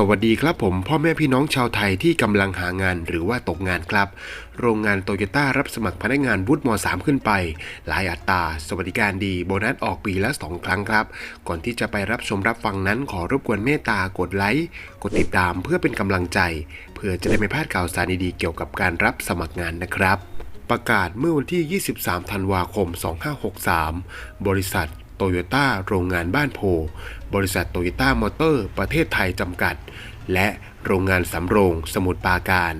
สวัสดีครับผมพ่อแม่พี่น้องชาวไทยที่กำลังหางานหรือว่าตกงานครับ โรงงานโตโยต้ารับสมัครพนักงานวุฒิม .3 ขึ้นไป หลายอัตราสวัสดิการดีโบนัสออกปีละ 2 ครั้งครับ ก่อนที่จะไปรับชมรับฟังนั้นขอรบกวนเมตตากดไลค์กดติดตามเพื่อเป็นกำลังใจ เพื่อจะได้ไม่พลาดข่าวสารดีๆเกี่ยวกับการรับสมัครงานนะครับ ประกาศเมื่อวันที่ 23 ธันวาคม 2563 บริษัท โตโยต้าโรงงานบ้านโพ บริษัทโตโยต้ามอเตอร์ประเทศไทยจำกัด และโรงงานสำโรงสมุทรปราการ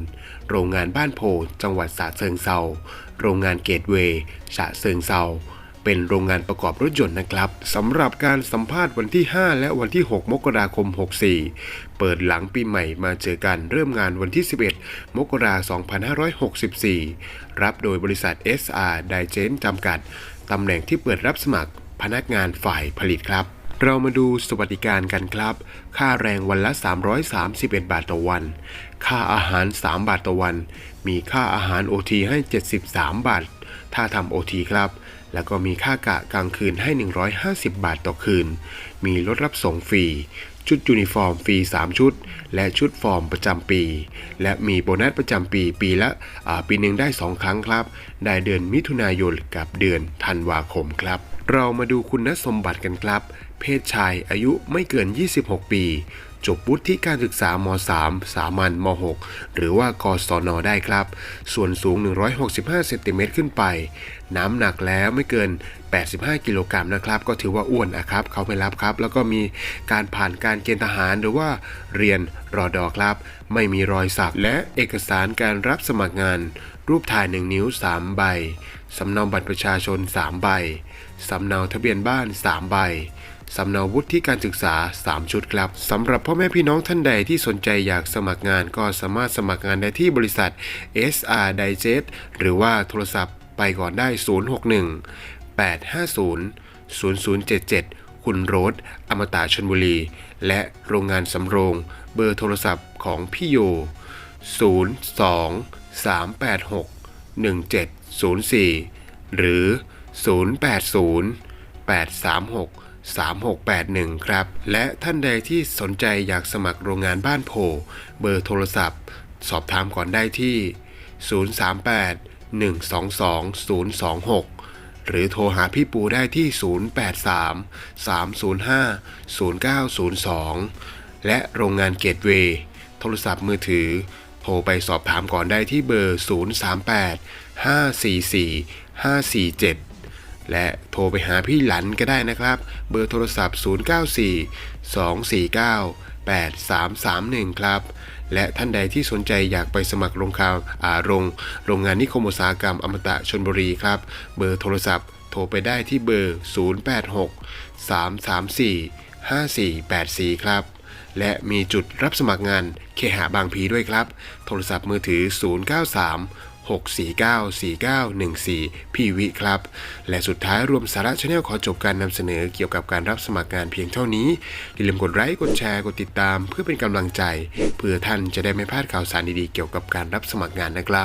โรงงานบ้านโพจังหวัดฉะเชิงเซาโรงงานเกตเวย์ฉะเชิงเซาเป็นโรงงานประกอบรถยนต์นะครับสำหรับการสัมภาษณ์วันที่ 5 และวันที่ 6 มกราคม 64 เปิดหลังปีใหม่มาเจอกันเริ่มงานวันที่ 11 มกราคม 2564 รับโดยบริษัท SR d i g e n จำกัด ตำแหน่งที่เปิดรับสมัคร พนักงานฝ่ายผลิตครับ เรามาดูสวัสดิการกันครับ ค่าแรงวันละ 331 บาทต่อวัน ค่าอาหาร 3 บาทต่อวัน มีค่าอาหาร OT ให้ 73 บาท ถ้าทำ OT ครับ แล้วก็มีค่ากะกลางคืนให้ 150 บาทต่อคืน มีรถรับส่งฟรีชุดยูนิฟอร์มฟรี 3 ชุด และชุดฟอร์มประจำปี และมีโบนัสประจำปีปีละปีหนึ่งได้ 2 ครั้งครับ ได้เดือนมิถุนายนกับเดือนธันวาคมครับ เรามาดูคุณสมบัติกันครับ เพศชายอายุไม่เกิน 26 ปี จบวุฒิการศึกษาม3สามัญม6หรือว่ากศนได้ครับ ส่วนสูง 165เซนติเมตรขึ้นไป น้ำหนักแล้วไม่เกิน 85 กิโลกรัมนะครับ ก็ถือว่าอ้วนนะครับ เขาไม่รับครับ แล้วก็มีการผ่านการเกณฑ์ทหารหรือว่าเรียนรอดอครับ ไม่มีรอยสักและเอกสารการรับสมัครงาน รูปถ่าย 1 นิ้ว 3 ใบสำเนาบัตรประชาชน 3 ใบสำเนาทะเบียนบ้าน 3 ใบ สำเนาวุฒิการศึกษา 3 ชุดครับสำหรับพ่อแม่พี่น้องท่านใดที่สนใจอยากสมัครงานก็สามารถสมัครงานได้ที่บริษัท SR Digest หรือว่าโทรศัพท์ไปก่อนได้ 061 850 0077 คุณโรสอมตะชนบุรี และโรงงานสำโรง เบอร์โทรศัพท์ของพี่โย 02 386 1704 หรือ 080 836 3681 ครับ และท่านใดที่สนใจอยากสมัครโรงงานบ้านโพเบอร์โทรศัพท์ สอบถามก่อนได้ที่ 038 122 026 หรือโทรหาพี่ปูได้ที่ 083 305 0902 และโรงงานเกตเวย์โทรศัพท์มือถือ โทรไปสอบถามก่อนได้ที่เบอร์ 038 544 547 และโทรไปหาพี่หลันก็ได้นะครับ เบอร์โทรศัพท์ 094 249 8331 ครับ และท่านใดที่สนใจอยากไปสมัครโรงข่าวอาโรงโรงงานนิคมอุตสาหกรรมอมตะชนบุรีครับ เบอร์โทรศัพท์ โทรไปได้ที่เบอร์ 086 334 5484 ครับ และมีจุดรับสมัครงานเคหะบางพีด้วยครับ โทรศัพท์มือถือ 093 649 4914 พี่วิครับ และสุดท้ายรวมสาระชาแนลขอจบการนำเสนอเกี่ยวกับการรับสมัครงานเพียงเท่านี้อย่าลืมกดไลค์กดแชร์กดติดตามเพื่อเป็นกำลังใจ เพื่อท่านจะได้ไม่พลาดข่าวสารดีๆเกี่ยวกับการรับสมัครงานนะครับ